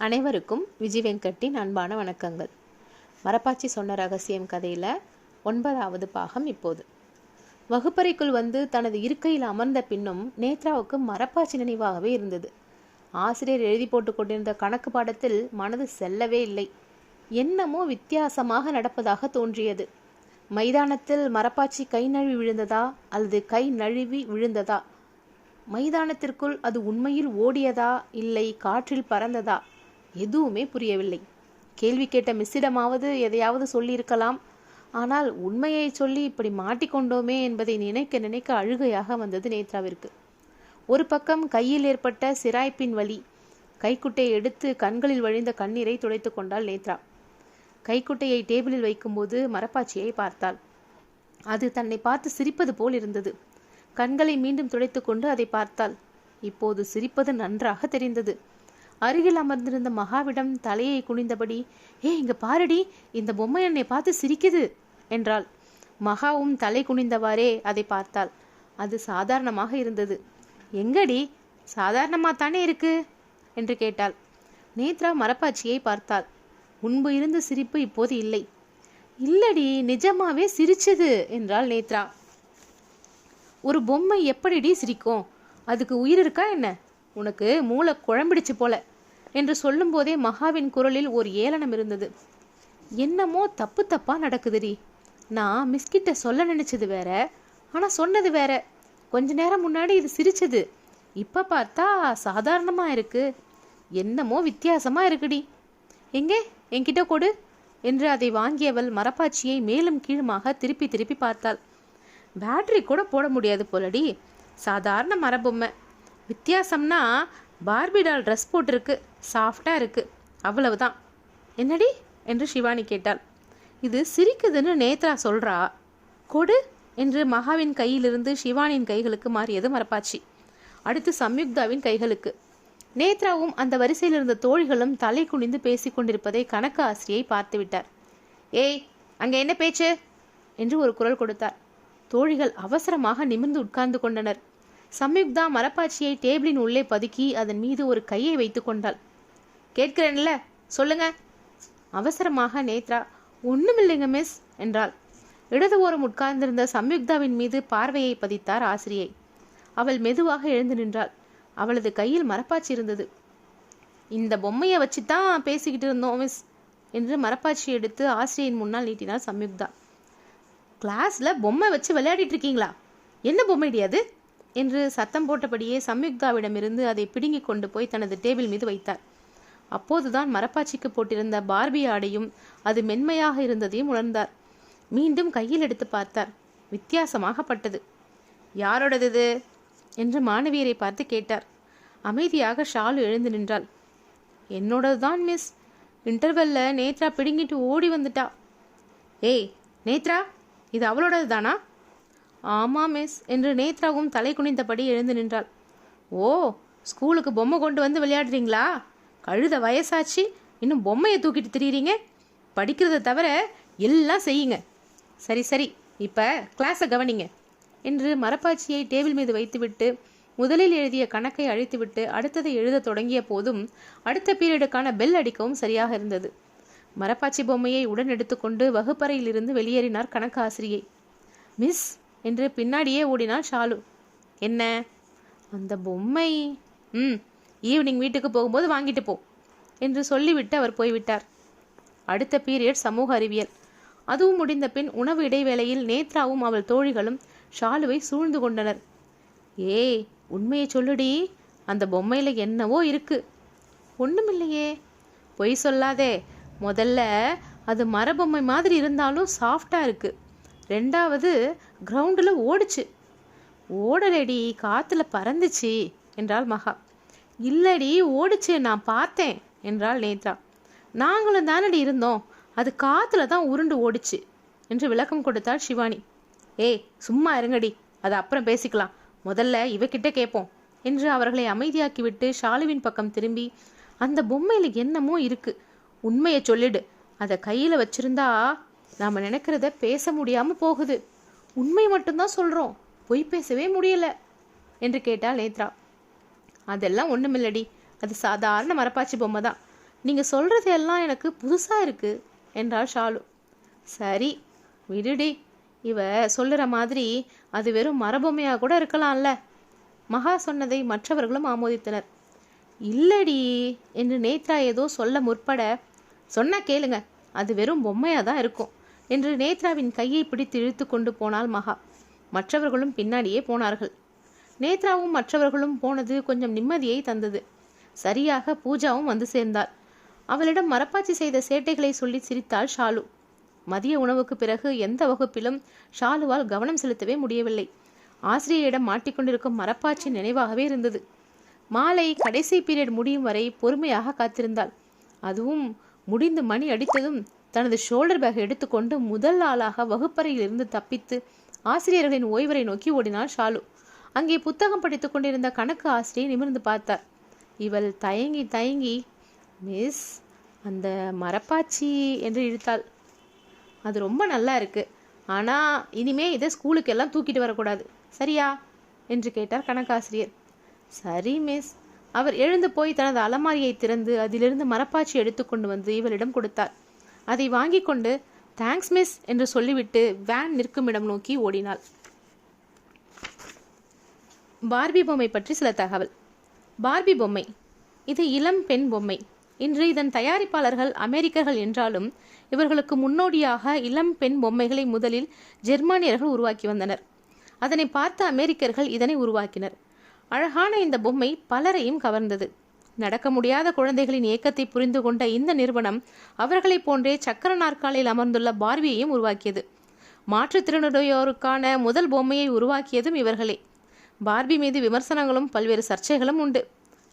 அனைவருக்கும் விஜய் வெங்கட்டின் அன்பான வணக்கங்கள். மரப்பாச்சி சொன்ன ரகசியம் கதையில் ஒன்பதாவது பாகம் இப்போது. வகுப்பறைக்குள் வந்து தனது இருக்கையில் அமர்ந்த பின்னும் நேத்ராவுக்கு மரப்பாச்சி நினைவாகவே இருந்தது. ஆசிரியர் எழுதி போட்டு கொண்டிருந்த கணக்கு பாடத்தில் மனது செல்லவே இல்லை. என்னமோ வித்தியாசமாக நடப்பதாக தோன்றியது. மைதானத்தில் மரப்பாச்சி கை நழுவி விழுந்ததா அல்லது கை நழுவி விழுந்ததா? மைதானத்திற்குள் அது உண்மையில் ஓடியதா இல்லை காற்றில் பறந்ததா? எதுவுமே புரியவில்லை. கேள்வி கேட்ட மிஸ்ஸிடமாவது எதையாவது சொல்லியிருக்கலாம். ஆனால் உண்மையை சொல்லி இப்படி மாட்டிக்கொண்டோமே என்பதை நினைக்க நினைக்க அழுகையாக வந்தது நேத்ராவிற்கு. ஒரு பக்கம் கையில் ஏற்பட்ட சிராய்ப்பின் வலி கைக்குட்டையை எடுத்து கண்களில் வழிந்த கண்ணீரை துடைத்து கொண்டாள் நேத்ரா. கைக்குட்டையை டேபிளில் வைக்கும்போது மரப்பாச்சியை பார்த்தாள். அது தன்னை பார்த்து சிரிப்பது போல் இருந்தது. கண்களை மீண்டும் துடைத்துக்கொண்டு அதை பார்த்தாள். இப்போது சிரிப்பது நன்றாக தெரிந்தது. அருகில் அமர்ந்திருந்த மகாவிடம் தலையை குனிந்தபடி ஏ இங்க பாருடி இந்த பொம்மை என்னை பார்த்து சிரிக்குது என்றாள். மகாவும் தலை குனிந்தவாறே அதை பார்த்தாள். அது சாதாரணமாக இருந்தது. எங்கடி? சாதாரணமாக தானே இருக்கு? என்று கேட்டாள். நேத்ரா மரப்பாச்சியை பார்த்தாள். முன்பு இருந்த சிரிப்பு இப்போது இல்லை. இல்லடி நிஜமாவே சிரிச்சது என்றாள் நேத்ரா. ஒரு பொம்மை எப்படிடி சிரிக்கும்? அதுக்கு உயிர் இருக்கா என்ன? உனக்கு மூளை குழம்பிடுச்சு போல என்று சொல்லும்போதே மகாவின் குரலில் ஒரு ஏளனம் இருந்தது. என்னமோ தப்பு தப்பா நடக்குதுடி. நான் மிஸ்கிட்ட சொல்ல நினைச்சது வேற ஆனா சொன்னது வேற. கொஞ்ச நேரம் முன்னாடி இது சிரிச்சது. இப்ப பார்த்தா சாதாரணமா இருக்கு. என்னமோ வித்தியாசமா இருக்குடி. எங்கே? என்கிட்ட கொடு என்று அதை வாங்கியவள் மரப்பாச்சியை மேலும் கீழுமாக திருப்பி திருப்பி பார்த்தாள். பேட்டரி கூட போட முடியாது போலடி. சாதாரண மரபொம்மை. வித்தியாசம்னா பார்பி டால் ட்ரெஸ் போட்டிருக்கு. சாஃப்டாக இருக்குது அவ்வளவுதான். என்னடி? என்று சிவானி கேட்டாள். இது சிரிக்குதுன்னு நேத்ரா சொல்கிறா கொடு என்று மகாவின் கையிலிருந்து சிவானியின் கைகளுக்கு மாறியது மரப்பாச்சி அடுத்து சம்யுக்தாவின் கைகளுக்கு. நேத்ராவும் அந்த வரிசையில் இருந்த தோழிகளும் தலை குனிந்து பேசி கொண்டிருப்பதை கணக்கு ஆசிரியை பார்த்து விட்டார். ஏய் அங்கே என்ன பேச்சு? என்று ஒரு குரல் கொடுத்தார். தோழிகள் அவசரமாக நிமிர்ந்து உட்கார்ந்து கொண்டனர். சம்யுக்தா மரப்பாச்சியை டேபிளின் உள்ளே பதுக்கி அதன் மீது ஒரு கையை வைத்து கொண்டாள். கேட்கிறேன்ல சொல்லுங்க. அவசரமாக நேத்ரா. ஒண்ணுமில்லைங்க மிஸ் என்றாள். இடது ஓரம் உட்கார்ந்திருந்த சம்யுக்தாவின் மீது பார்வையை பதித்தார் ஆசிரியை. அவள் மெதுவாக எழுந்து நின்றாள். அவளது கையில் மரப்பாச்சி இருந்தது. இந்த பொம்மையை வச்சு தான் பேசிக்கிட்டு இருந்தோம் மிஸ் என்று மரப்பாச்சி எடுத்து ஆசிரியரின் முன்னால் நீட்டினார் சம்யுக்தா கிளாஸ்ல பொம்மை வச்சு விளையாடிட்டு இருக்கீங்களா? என்ன பொம்மைடி அது? என்று சத்தம் போட்டபடியே சம்யுக்தாவிடமிருந்து அதை பிடுங்கிக் கொண்டு போய் தனது டேபிள் மீது வைத்தார். அப்போதுதான் மரப்பாச்சிக்கு போட்டிருந்த பார்பி ஆடையும் அது மென்மையாக இருந்ததையும் உணர்ந்தார். மீண்டும் கையில் எடுத்து பார்த்தார். வித்தியாசமாகப்பட்டது. யாரோடது இது? என்று மாணவியரை பார்த்து கேட்டார். அமைதியாக ஷாலு எழுந்து நின்றாள். என்னோடது தான் மிஸ். இன்டர்வெல்ல நேத்ரா பிடுங்கிட்டு ஓடி வந்துட்டா. ஏய் நேத்ரா இது அவளோடது தானா ஆமாம் மிஸ் என்று நேத்ராவும் தலை குனிந்தபடி எழுந்து நின்றாள். ஓ ஸ்கூலுக்கு பொம்மை கொண்டு வந்து விளையாடுறீங்களா? கழுத வயசாச்சு. இன்னும் பொம்மையை தூக்கிட்டு திரியிறீங்க? படிக்கிறத தவிர எல்லாம் செய்யுங்க. சரி சரி. இப்போ கிளாஸை கவனிங்க. என்று மரப்பாச்சியை டேபிள் மீது வைத்துவிட்டு முதலில் எழுதிய கணக்கை அழித்துவிட்டு அடுத்ததை எழுத தொடங்கிய போதும் அடுத்த பீரியடுக்கான பெல் அடிக்கவும் சரியாக இருந்தது. மரப்பாச்சி பொம்மையை உடன் எடுத்துக்கொண்டு வகுப்பறையிலிருந்து வெளியேறினார் கணக்கு ஆசிரியை மிஸ் என்று பின்னாடியே ஓடினாள் ஷாலு. என்ன? அந்த பொம்மை? ம் ஈவினிங் வீட்டுக்கு போகும்போது வாங்கிட்டு போ என்று சொல்லிவிட்டு அவர் போய்விட்டார். அடுத்த பீரியட் சமூக அறிவியல். அதுவும் முடிந்த பின் உணவு இடைவேளையில் நேத்ராவும் அவள் தோழிகளும் ஷாலுவை சூழ்ந்து கொண்டனர். ஏய் உண்மையை சொல்லுடி. அந்த பொம்மையில் என்னவோ இருக்கு. ஒன்றுமில்லையே பொய் சொல்லாதே. முதல்ல அது மரபொம்மை மாதிரி இருந்தாலும் சாஃப்டாக இருக்கு. ரெண்டாவது கிரவுண்டில் ஓடுச்சு. ஓடலடி காற்றுல பறந்துச்சு என்றாள் மகா. இல்லடி ஓடுச்சு நான் பார்த்தேன் என்றாள் நேத்ரா. நாங்களும் தானடி இருந்தோம். அது காற்றுல தான் உருண்டு ஓடிச்சு என்று விளக்கம் கொடுத்தாள் சிவானி. ஏய் சும்மா இருங்கடி அது அப்புறம் பேசிக்கலாம். முதல்ல இவகிட்ட கேட்போம் என்று அவர்களை அமைதியாக்கிவிட்டு ஷாலுவின் பக்கம் திரும்பி அந்த பொம்மையில் என்னமோ இருக்கு. உண்மையை சொல்லிடு. அதை கையில் வச்சிருந்தா நாம் நினைக்கிறத பேச முடியாமல் போகுது. உண்மை மட்டும்தான் சொல்கிறோம் பொய் பேசவே முடியல என்று கேட்டாள் நேத்ரா. அதெல்லாம் ஒன்றுமில்லடி அது சாதாரண மரப்பாச்சி பொம்மை தான் நீங்கள் சொல்கிறது எல்லாம் எனக்கு புதுசாக இருக்குது என்றாள் ஷாலு. சரி விடுடி. இவ சொல்லுற மாதிரி அது வெறும் மரபொம்மையாக கூட இருக்கலாம்ல. மகா சொன்னதை மற்றவர்களும் ஆமோதித்தனர். இல்லடி என்று நேத்ரா ஏதோ சொல்ல முற்பட சொன்னா கேளுங்க. அது வெறும் பொம்மையாக தான் இருக்கும். என்று நேத்ராவின் கையை பிடித்து இழுத்து கொண்டு போனாள் மகா. மற்றவர்களும் பின்னாடியே போனார்கள். நேத்ராவும் மற்றவர்களும் போனது கொஞ்சம் நிம்மதியை தந்தது. சரியாக பூஜாவும் வந்து சேர்ந்தாள். அவளிடம் மரப்பாச்சி செய்த சேட்டைகளை சொல்லி சிரித்தாள் ஷாலு. மதிய உணவுக்கு பிறகு எந்த வகுப்பிலும் ஷாலுவால் கவனம் செலுத்தவே முடியவில்லை. ஆசிரியரிடம் மாட்டிக்கொண்டிருக்கும் மரப்பாச்சி நினைவாகவே இருந்தது. மாலை கடைசி பீரியட் முடியும் வரை பொறுமையாக காத்திருந்தாள். அதுவும் முடிந்து மணி அடித்ததும் தனது ஷோல்டர் பேக் எடுத்துக்கொண்டு முதல் ஆளாக வகுப்பறையில் இருந்து தப்பித்து ஆசிரியர்களின் ஓய்வரை நோக்கி ஓடினார் ஷாலு. அங்கே புத்தகம் படித்துக் கொண்டிருந்த கணக்கு ஆசிரியை நிமிர்ந்து பார்த்தார். இவள் தயங்கி தயங்கி மிஸ் அந்த மரப்பாச்சி என்று இழுத்தாள். அது ரொம்ப நல்லா இருக்கு. ஆனால் இனிமே இதை ஸ்கூலுக்கு எல்லாம் தூக்கிட்டு வரக்கூடாது. சரியா என்று கேட்டார் கணக்காசிரியர் சரி மிஸ் அவர் எழுந்து போய் தனது அலமாரியை திறந்து அதிலிருந்து மரப்பாச்சி எடுத்துக்கொண்டு வந்து இவளிடம் கொடுத்தார். அதை வாங்கி கொண்டு தேங்க்ஸ் மிஸ் என்று சொல்லிவிட்டு வேன் நிற்கும் இடம் நோக்கி ஓடினாள். பார்பி பொம்மை பற்றி சில தகவல். பார்பி பொம்மை இது இளம் பெண் பொம்மை. இன்று இதன் தயாரிப்பாளர்கள் அமெரிக்கர்கள் என்றாலும் இவர்களுக்கு முன்னோடியாக இளம் பெண் பொம்மைகளை முதலில் ஜெர்மானியர்கள் உருவாக்கி வந்தனர். அதனை பார்த்த அமெரிக்கர்கள் இதனை உருவாக்கினர். அழகான இந்த பொம்மை பலரையும் கவர்ந்தது. நடக்க முடியாத குழந்தைகளின் இயக்கத்தை புரிந்து கொண்ட இந்த நிறுவனம் அவர்களைப் போன்றே சக்கர நாற்காலில் அமர்ந்துள்ள பார்பியையும் உருவாக்கியது. மாற்றுத்திறனுடையோருக்கான முதல் பொம்மையை உருவாக்கியதும் இவர்களே. பார்பி மீது விமர்சனங்களும் பல்வேறு சர்ச்சைகளும் உண்டு.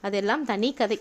அதெல்லாம் தனி கதை.